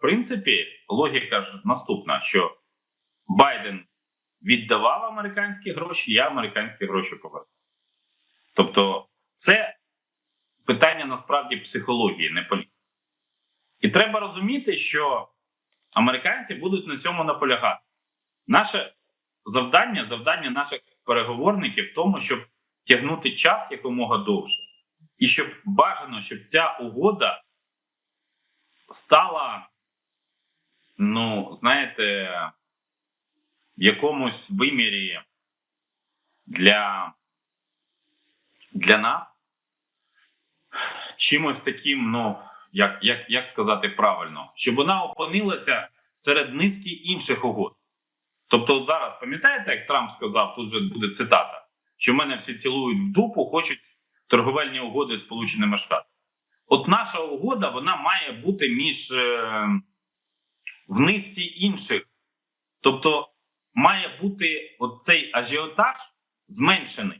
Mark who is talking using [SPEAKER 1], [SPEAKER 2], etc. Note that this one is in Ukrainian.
[SPEAKER 1] принципі, логіка ж наступна: що Байден віддавав американські гроші, я американські гроші поверну. Тобто, це питання насправді психології, не політики. І треба розуміти, що американці будуть на цьому наполягати. Наше завдання, завдання наших переговорників в тому, щоб тягнути час якомога довше, і щоб бажано, щоб ця угода стала, ну, знаєте, в якомусь вимірі для, для нас чимось таким, ну, як, як, як сказати правильно, щоб вона опинилася серед низки інших угод. Тобто, от зараз пам'ятаєте, як Трамп сказав, тут же буде цитата, що мене всі цілують в дупу, хочуть торговельні угоди з Сполученими Штатами. От наша угода вона має бути між е, в низці інших. Тобто, має бути от цей ажіотаж зменшений.